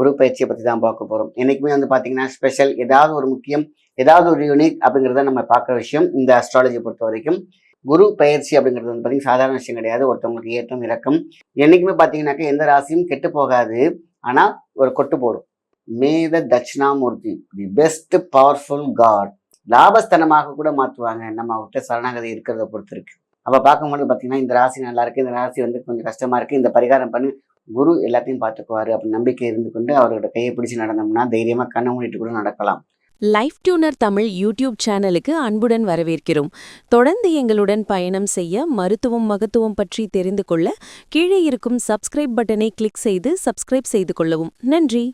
குரு பயிற்சியை பற்றி தான் பார்க்க போகிறோம் என்றைக்குமே வந்து பார்த்தீங்கன்னா ஸ்பெஷல் ஏதாவது ஒரு முக்கியம் ஏதாவது ஒரு யூனிக் அப்படிங்கிறத நம்ம பார்க்குற விஷயம் இந்த அஸ்ட்ராலஜி பொறுத்த வரைக்கும். குரு பயிற்சி அப்படிங்கிறது வந்து பார்த்தீங்கன்னா சாதாரண விஷயம் கிடையாது. ஒருத்தவங்களுக்கு ஏற்றம் இறக்கம். என்றைக்குமே பார்த்தீங்கன்னாக்கா எந்த ராசியும் கெட்டு போகாது. ஆனால் ஒரு கொட்டு போடும். மேத Dakshinamurthy the best powerful god லாபஸ்தனமாக கூட மாற்றுவாங்க நம்ம அவர்கிட்ட சரணாகதி இருக்கிறத பொறுத்து இருக்கு. அப்போ பார்க்கும்போது பார்த்தீங்கன்னா இந்த ராசி நல்லா இருக்கு இந்த ராசி வந்து கொஞ்சம் கஷ்டமா இருக்கு. இந்த பரிகாரம் பண்ணி குரு எல்லாத்தையும் பார்த்துக்குவாரு அப்படி நம்பிக்கை இருந்து கொண்டு அவரோட கையை பிடிச்சு நடந்தோம்னா தைரியமா கண்ணை மூடிட்டு கூட நடக்கலாம். லைஃப் டியூனர் தமிழ் யூடியூப் சேனலுக்கு அன்புடன் வரவேற்கிறோம். தொடர்ந்து எங்களுடன் பயணம் செய்ய மருத்துவம் மகத்துவம் பற்றி தெரிந்து கொள்ள கீழே இருக்கும் சப்ஸ்கிரைப் பட்டனை கிளிக் செய்து சப்ஸ்கிரைப் செய்து கொள்ளவும். நன்றி.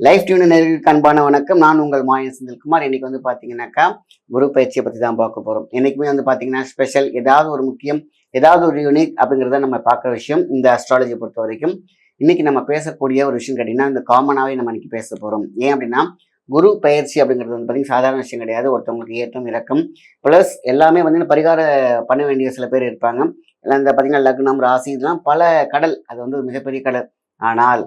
லைஃப் டியூன் நேர்களுக்கு அன்பான வணக்கம். நான் உங்கள் மாயன் செந்தில்குமார். இன்னைக்கு வந்து பார்த்தீங்கன்னாக்கா குரு பயிற்சியை பற்றி தான் பார்க்க போகிறோம் என்றைக்குமே வந்து பார்த்தீங்கன்னா ஸ்பெஷல் ஏதாவது ஒரு முக்கியம் ஏதாவது ஒரு யூனிக் அப்படிங்கிறத நம்ம பார்க்குற விஷயம் இந்த அஸ்ட்ராலஜி பொறுத்த வரைக்கும். இன்னைக்கு நம்ம பேசக்கூடிய ஒரு விஷயம் கேட்டிங்கன்னா இந்த காமனாகவே நம்ம இன்னைக்கு பேச போகிறோம் ஏன் அப்படின்னா குரு பயிற்சி அப்படிங்கிறது வந்து பார்த்தீங்கன்னா சாதாரண விஷயம் கிடையாது. ஒருத்தவங்களுக்கு ஏற்றம் இறக்கம். ப்ளஸ் எல்லாமே வந்து பரிகார பண்ண வேண்டிய சில பேர் இருப்பாங்க. இல்லை இந்த பார்த்தீங்கன்னா லக்னம் ராசி இதெல்லாம் பல கடல். அது வந்து ஒரு மிகப்பெரிய கடல். ஆனால்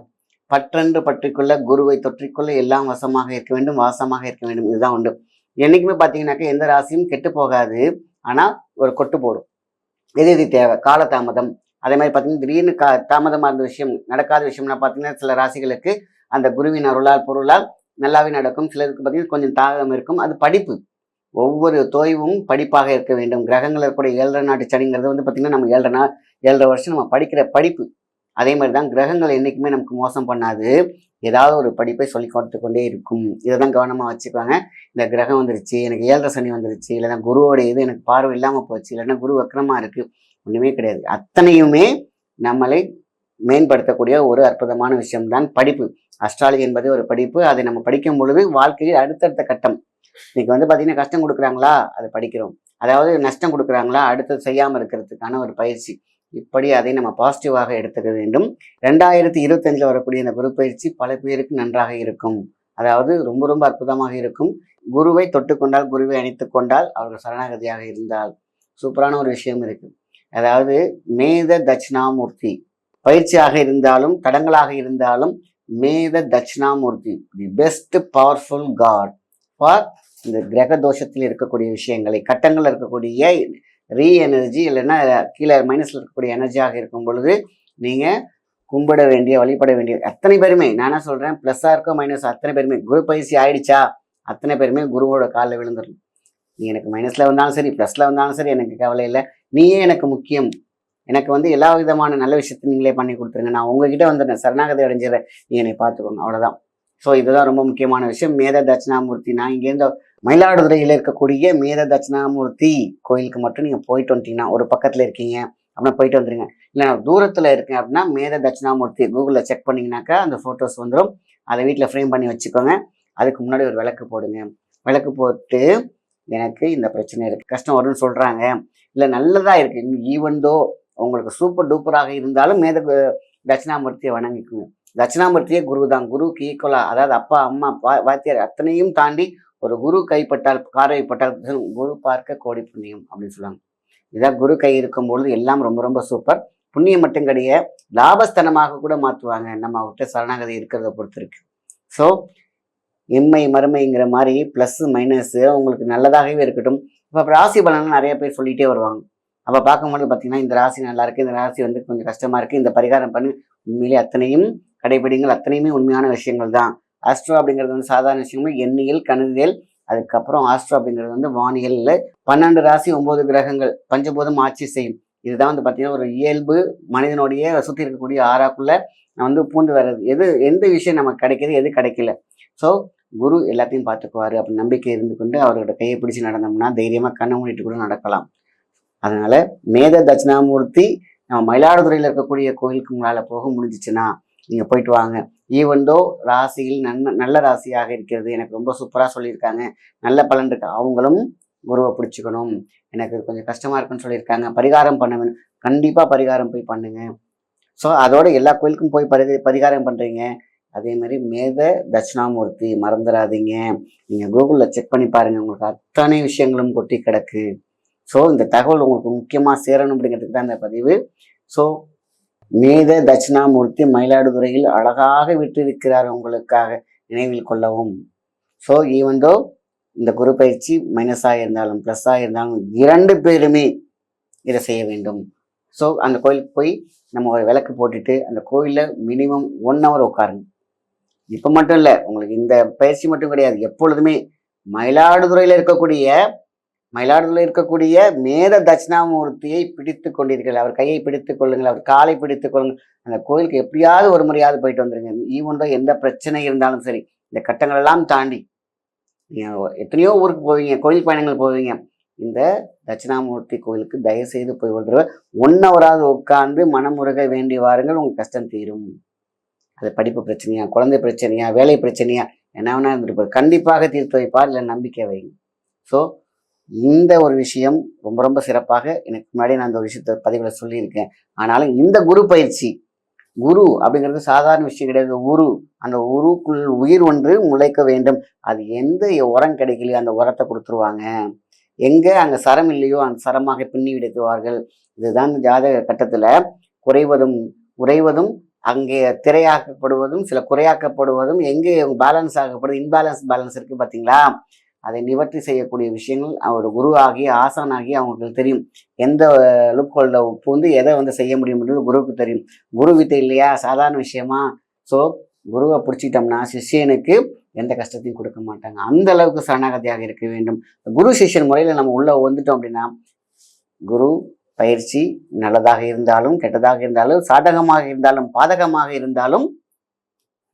பற்றென்று பற்றிக்கொள்ள குருவை தொற்றிக்கொள்ள எல்லாம் வசமாக இருக்க வேண்டும் வாசமாக இருக்க வேண்டும். இதுதான் உண்டு. என்றைக்குமே பார்த்தீங்கன்னாக்கா எந்த ராசியும் கெட்டு போகாது. ஆனால் ஒரு கொட்டு போடும். எது எது தேவை காலதாமதம். அதே மாதிரி பார்த்தீங்கன்னா திடீர்னு கா தாமதமாக இருந்த விஷயம் நடக்காத விஷயம்னா பார்த்தீங்கன்னா சில ராசிகளுக்கு அந்த குருவின் அருளால் பொருளால் நல்லாவே நடக்கும். சிலருக்கு பார்த்தீங்கன்னா கொஞ்சம் தாகம் இருக்கும். அது படிப்பு. ஒவ்வொரு தோய்வும் படிப்பாக இருக்க வேண்டும். கிரகங்கள் இருக்கக்கூடிய ஏழரை நாட்டு சனிங்கிறது வந்து பார்த்தீங்கன்னா நம்ம ஏழரை நாள் ஏழரை வருஷம் நம்ம படிக்கிற படிப்பு. அதே மாதிரி தான் கிரகங்கள் என்றைக்குமே நமக்கு மோசம் பண்ணாது. ஏதாவது ஒரு படிப்பை சொல்லி கொடுத்து கொண்டே இருக்கும். இதை தான் கவனமாக வச்சுக்குவாங்க இந்த கிரகம் வந்துருச்சு எனக்கு ஏழரை சனி வந்துருச்சு இல்லைன்னா குருவோட இது எனக்கு பார்வை இல்லாமல் போச்சு இல்லைன்னா குரு வக்கரமாக இருக்குது ஒன்றுமே கிடையாது. அத்தனையுமே நம்மளை மேம்படுத்தக்கூடிய ஒரு அற்புதமான விஷயம்தான் படிப்பு. அஸ்ட்ராலஜி என்பது ஒரு படிப்பு. அதை நம்ம படிக்கும் பொழுது வாழ்க்கையில் அடுத்தடுத்த கட்டம். இன்னைக்கு வந்து பார்த்தீங்கன்னா கஷ்டம் கொடுக்குறாங்களா? அதை படிக்கிறோம். அதாவது நஷ்டம் கொடுக்குறாங்களா? அடுத்தது செய்யாமல் இருக்கிறதுக்கான ஒரு பயிற்சி. இப்படி அதை நம்ம பாசிட்டிவாக எடுத்துக்க வேண்டும். ரெண்டாயிரத்தி இருபத்தஞ்சில் வரக்கூடிய இந்த குரு பயிற்சி பல பேருக்கு நன்றாக இருக்கும். அதாவது ரொம்ப ரொம்ப அற்புதமாக இருக்கும். குருவை தொட்டுக்கொண்டால் குருவை அணைத்து கொண்டால் அவர்கள் சரணாகதியாக இருந்தால் சூப்பரான ஒரு விஷயம் இருக்கு. அதாவது மேத தட்சிணாமூர்த்தி பயிற்சியாக இருந்தாலும் கடங்களாக இருந்தாலும் மேத Dakshinamurthy the best powerful god for இந்த கிரக தோஷத்தில் இருக்கக்கூடிய விஷயங்களை கட்டங்கள் இருக்கக்கூடிய ரீ எனர்ஜி இல்லைன்னா கீழே மைனஸில் இருக்கக்கூடிய எனர்ஜியாக இருக்கும் பொழுது நீங்கள் கும்பிட வேண்டிய வழிபட வேண்டிய அத்தனை பேருமே நான் என்ன சொல்கிறேன் ப்ளஸ்ஸாக இருக்கோ மைனஸ் அத்தனை பேருமே குரு பயிற்சி ஆயிடுச்சா? அத்தனை பேருமே குருவோட காலில் விழுந்துடணும். நீ எனக்கு மைனஸில் வந்தாலும் சரி ப்ளஸில் வந்தாலும் சரி எனக்கு கவலை இல்லை. நீயே எனக்கு முக்கியம். எனக்கு வந்து எல்லா விதமான நல்ல விஷயத்தையும் நீங்களே பண்ணி கொடுத்துருங்க. நான் உங்ககிட்ட வந்துடுறேன். சரணாகதி அடைஞ்சிடறேன். நீ என்னை பார்த்துக்கோங்க. அவ்வளோதான் ஸோ இதுதான் ரொம்ப முக்கியமான விஷயம். மேத தட்சிணாமூர்த்தி. நான் இங்கேருந்து மயிலாடுதுறையில் இருக்கக்கூடிய மேத தட்சிணாமூர்த்தி கோயிலுக்கு மட்டும் நீங்கள் போயிட்டு வந்துட்டீங்கன்னா ஒரு பக்கத்தில் இருக்கீங்க அப்படின்னா போயிட்டு வந்துருங்க. இல்லை நான் தூரத்தில் இருக்கேன் அப்படின்னா மேத தட்சிணாமூர்த்தி கூகுளில் செக் பண்ணிங்கனாக்கா அந்த ஃபோட்டோஸ் வந்துடும் அதை வீட்டில் ஃப்ரேம் பண்ணி வச்சுக்கோங்க. அதுக்கு முன்னாடி ஒரு விளக்கு போடுங்க. விளக்கு போட்டு எனக்கு இந்த பிரச்சனை இருக்குது கஷ்டம் வரும்னு சொல்கிறாங்க இல்லை நல்லதாக இருக்குது ஈவன் தோ உங்களுக்கு சூப்பர் டூப்பராக இருந்தாலும் மேத தட்சிணாமூர்த்தியை வணங்கிக்குங்க. தட்சிணாமூர்த்தியே குரு தான் குருவுக்கு ஈக்குவலாக அதாவது அப்பா அம்மா வா வாத்தியார் அத்தனையும் தாண்டி ஒரு குரு கைப்பட்டால் பார்வைப்பட்டால் குரு பார்க்க கோடி புண்ணியம் அப்படின்னு சொல்லுவாங்க. இதான் குரு கை இருக்கும் பொழுது எல்லாம் ரொம்ப ரொம்ப சூப்பர். புண்ணியம் மட்டும் கிடையாது லாபஸ்தனமாக கூட மாற்றுவாங்க. நம்ம அவர்கிட்ட சரணாகதி இருக்கிறத பொறுத்து இருக்கு. ஸோ எம்மை மறுமைங்கிற மாதிரி ப்ளஸ் மைனஸ் உங்களுக்கு நல்லதாகவே இருக்கட்டும். இப்போ ராசி பலன் நிறைய பேர் சொல்லிகிட்டே வருவாங்க. அப்போ பார்க்கும்போது பார்த்தீங்கன்னா இந்த ராசி நல்லா இருக்குது இந்த ராசி வந்து கொஞ்சம் கஷ்டமாக இருக்குது இந்த பரிகாரம் பண்ணி. உண்மையிலே அத்தனையும் கடைபிடிங்கள் அத்தனையுமே உண்மையான விஷயங்கள் தான். ஆஸ்ட்ரோ அப்படிங்கிறது வந்து சாதாரண விஷயங்கள். எண்ணியல் கணிதியல் அதுக்கப்புறம் ஆஸ்ட்ரோ அப்படிங்கிறது வந்து வானியலில் பன்னெண்டு ராசி ஒன்பது கிரகங்கள். பஞ்சபூதம் ஆட்சி செய்யும். இதுதான் வந்து பார்த்தீங்கன்னா ஒரு இயல்பு மனிதனுடைய சுற்றி இருக்கக்கூடிய ஆறாக்குள்ள வந்து பூந்து வர்றது. எது எந்த விஷயம் நமக்கு கிடைக்கிது எது கிடைக்கல. ஸோ குரு எல்லாத்தையும் பார்த்துக்குவார் அப்படி நம்பிக்கை இருந்து கொண்டு அவரோட கையை பிடிச்சி நடந்தோம்னா தைரியமாக கண்ணை மூடிட்டு கூட நடக்கலாம். அதனால மேத தட்சிணாமூர்த்தி நம்ம மயிலாடுதுறையில் இருக்கக்கூடிய கோயிலுக்கு உங்களால் போக முடிஞ்சிச்சுன்னா நீங்கள் போயிட்டு வாங்க. ஈவன்தோ ராசியில் நன் நல்ல ராசியாக இருக்கிறது. எனக்கு ரொம்ப சூப்பராக சொல்லியிருக்காங்க. நல்ல பலன் இருக்கு. அவங்களும் குருவை பிடிச்சிக்கணும். எனக்கு கொஞ்சம் கஷ்டமாக இருக்குன்னு சொல்லியிருக்காங்க. பரிகாரம் பண்ண வேணும் கண்டிப்பாக பரிகாரம் போய் பண்ணுங்க. ஸோ அதோட எல்லா கோயிலுக்கும் போய் பரி பரிகாரம் பண்ணுறீங்க அதே மாதிரி மேத தட்சிணாமூர்த்தி மறந்துடாதீங்க. நீங்கள் கூகுளில் செக் பண்ணி பாருங்கள் உங்களுக்கு அத்தனை விஷயங்களும் கொட்டி கிடக்கு. ஸோ இந்த தகவல் உங்களுக்கு முக்கியமாக சேரணும் அப்படிங்கிறதுக்கு தான் இந்த பதிவு. ஸோ மேத தட்சிணாமூர்த்தி மயிலாடுதுறையில் அழகாக விட்டிருக்கிறார் உங்களுக்காக நினைவில் கொள்ளவும். ஸோ ஈவந்தோ இந்த குரு பயிற்சி மைனஸாக இருந்தாலும் ப்ளஸ்ஸாக இருந்தாலும் இரண்டு பேருமே இதை செய்ய வேண்டும். ஸோ அந்த கோயிலுக்கு போய் நம்ம ஒரு விளக்கு போட்டுட்டு அந்த கோயிலில் மினிமம் ஒன் ஹவர் உட்காருங்க. இப்போ மட்டும் இல்லை உங்களுக்கு இந்த பயிற்சி மட்டும் கிடையாது. எப்பொழுதுமே மயிலாடுதுறையில் இருக்கக்கூடிய மயிலாடுதுறையில் இருக்கக்கூடிய மேத தட்சிணாமூர்த்தியை பிடித்து கொண்டீர்கள். அவர் கையை பிடித்து கொள்ளுங்கள். அவர் காலை பிடித்து கொள்ளுங்கள். அந்த கோயிலுக்கு எப்படியாவது ஒரு முறையாவது போயிட்டு வந்துருங்க. ஈவன் தான் எந்த பிரச்சனை இருந்தாலும் சரி இந்த கட்டங்களெல்லாம் தாண்டி நீங்கள் எத்தனையோ ஊருக்கு போவீங்க கோயில் பயணங்கள் போவீங்க. இந்த தட்சிணாமூர்த்தி கோயிலுக்கு தயவு செய்து போய் ஒரு தடவை ஒன் ஹவராவது உட்காந்து மனமுருக வேண்டி வாருங்கள். உங்கள் கஷ்டம் தீரும். அது படிப்பு பிரச்சனையா குழந்தை பிரச்சனையா வேலை பிரச்சனையா என்ன வேணா இருந்துட்டு கண்டிப்பாக தீர்த்து வைப்பார். இல்லை நம்பிக்கை வைங்க ஸோ இந்த ஒரு விஷயம் ரொம்ப ரொம்ப சிறப்பாக எனக்கு முன்னாடி நான் அந்த ஒரு விஷயத்தை பதிவில் சொல்லியிருக்கேன். ஆனாலும் இந்த குரு பயிற்சி குரு அப்படிங்கிறது சாதாரண விஷயம் கிடையாது. உரு அந்த உருக்குள் உயிர் ஒன்று முளைக்க வேண்டும். அது எந்த உரம் கிடைக்கலையோ அந்த உரத்தை கொடுத்துருவாங்க. எங்க அங்கே சரம் இல்லையோ அந்த சரமாக பின்னி விடுத்துவார்கள் இதுதான் ஜாதக கட்டத்துல குறைவதும் உறைவதும் அங்கே திரையாக்கப்படுவதும் சில குறையாக்கப்படுவதும் எங்கே பேலன்ஸ் ஆகப்படுது இன்பேலன்ஸ் பேலன்ஸ் இருக்கு பாத்தீங்களா? அதை நிவர்த்தி செய்யக்கூடிய விஷயங்கள் அவர் குரு ஆகி ஆசானாகி அவங்களுக்கு தெரியும். எந்த லுப்கோல்ல பூந்து எதை வந்து செய்ய முடியும்ன்றது குருவுக்கு தெரியும். குரு வித்தை இல்லையா? சாதாரண விஷயமா? ஸோ குருவை பிடிச்சிட்டோம்னா சிஷ்யனுக்கு எந்த கஷ்டத்தையும் கொடுக்க மாட்டாங்க. அந்த அளவுக்கு சரணாகதியாக இருக்க வேண்டும். குரு சிஷ்யன் முறையில் நம்ம உள்ளே வந்துட்டோம் அப்படின்னா குரு பயிற்சி நல்லதாக இருந்தாலும் கெட்டதாக இருந்தாலும் சாதகமாக இருந்தாலும் பாதகமாக இருந்தாலும்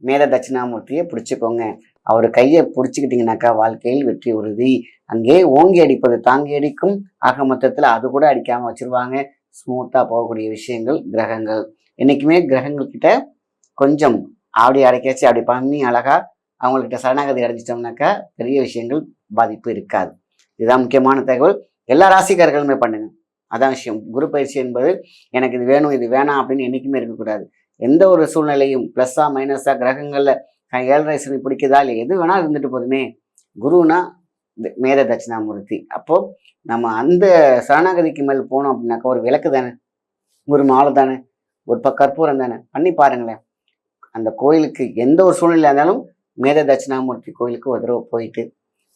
மேத தட்சிணாமூர்த்தியை பிடிச்சிக்கோங்க. அவர் கையை பிடிச்சிக்கிட்டிங்கனாக்கா வாழ்க்கையில் வெற்றி உறுதி. அங்கே ஓங்கி அடிப்பது தாங்கி அடிக்கும். ஆக மொத்தத்தில் அது கூட அடிக்காமல் வச்சிருவாங்க. ஸ்மூத்தாக போகக்கூடிய விஷயங்கள் கிரகங்கள். என்றைக்குமே கிரகங்கள்கிட்ட கொஞ்சம் அப்படி அடைக்காச்சு அப்படி பண்ணி அழகா அவங்கள்கிட்ட சரணாகதி அடைஞ்சிட்டோம்னாக்கா பெரிய விஷயங்கள் பாதிப்பு இருக்காது. இதுதான் முக்கியமான தகவல். எல்லா ராசிக்காரர்களுமே பண்ணுங்க. அதான் விஷயம். குரு பயிற்சி என்பது எனக்கு இது வேணும் இது வேணாம் அப்படின்னு என்றைக்குமே இருக்கக்கூடாது. எந்த ஒரு சூழ்நிலையும் ப்ளஸ்ஸாக மைனஸாக கிரகங்களில் ஏழரை பிடிக்குதா இல்லை எது வேணால் இருந்துட்டு போதுமே. குருனா மேத தட்சிணாமூர்த்தி. அப்போது நம்ம அந்த சரணாகதிக்கு மேல் போனோம் அப்படின்னாக்கா ஒரு விளக்கு தானே? ஒரு மாலை தானே? ஒரு ப கற்பூரம் தானே? பண்ணி பாருங்களேன். அந்த கோயிலுக்கு எந்த ஒரு சூழ்நிலை இருந்தாலும் மேத தட்சிணாமூர்த்தி கோயிலுக்கு ஒரு தடவை போயிட்டு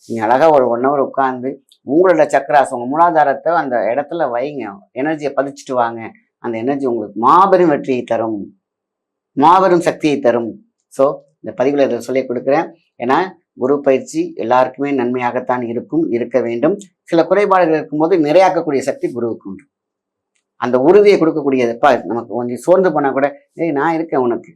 நீங்கள் அழகாக ஒரு ஒன் ஹவர் உட்காந்து உங்களோட சக்கராசம் உங்கள் மூலாதாரத்தை அந்த இடத்துல வைங்க. எனர்ஜியை பதிச்சுட்டு வாங்க. அந்த எனர்ஜி உங்களுக்கு மாபெரும் வெற்றியை தரும். மாபெரும் சக்தியை தரும். ஸோ இந்த பதிவில் இதை சொல்லி கொடுக்குறேன். ஏன்னா குரு பயிற்சி எல்லாருக்குமே நன்மையாகத்தான் இருக்கும் இருக்க வேண்டும். சில குறைபாடுகள் இருக்கும்போது நிறையாக்கக்கூடிய சக்தி குருவுக்கு உண்டு. அந்த உறுதியை கொடுக்கக்கூடியதுப்பா நமக்கு கொஞ்சம் சோர்ந்து போனால் கூட ஏய் நான் இருக்கேன் உனக்கு.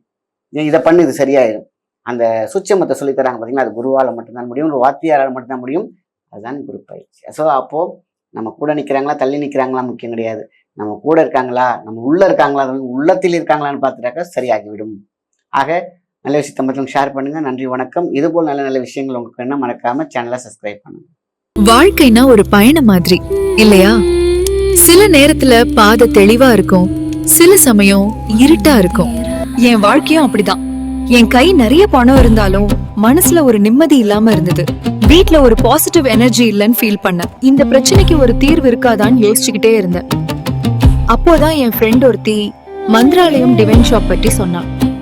ஏன் இதை பண்ணு இது சரியாயிடும் அந்த சுச்சமத்தை சொல்லித்தராங்க தராங்க அது குருவால் மட்டும்தான் முடியும் ஒரு வாத்தியாரால் மட்டும்தான் முடியும். அதுதான் குரு பயிற்சி. ஸோ அப்போது நம்ம கூட நிற்கிறாங்களா தள்ளி நிற்கிறாங்களா முக்கியம் கிடையாது. நம்ம கூட இருக்காங்களா நம்ம உள்ளே இருக்காங்களா உள்ளத்தில் இருக்காங்களான்னு பார்த்துட்டாக்கா சரியாகிவிடும். ஆக நல்ல விஷயத்தை மட்டும் ஷேர் பண்ணுங்க. நன்றி வணக்கம். இதுபோல் நல்ல நல்ல விஷயங்கள் உங்களுக்கு என்ன மறக்காம சேனலை சப்ஸ்கிரைப் பண்ணுங்க. வாழ்க்கைனா ஒரு பயணம் மாதிரி இல்லையா? சில நேரத்துல பாதை தெளிவா இருக்கும் சில சமயம் இருட்டா இருக்கும். என் வாழ்க்கையும் அப்படிதான். என் கை நிறைய பணம் இருந்தாலும் மனசுல ஒரு நிம்மதி இல்லாம இருந்தது. வீட்ல ஒரு பாசிட்டிவ் எனர்ஜி இல்லைன்னு ஃபீல் பண்ணேன். இந்த பிரச்சனைக்கு ஒரு தீர்வு இருக்காதான்னு யோசிச்சுக்கிட்டே இருந்தேன். அப்போதான் என் ஃப்ரெண்ட் ஒருத்தி மந்திராலயம் டிவைன் ஷாப் பற்றி சொன்னான்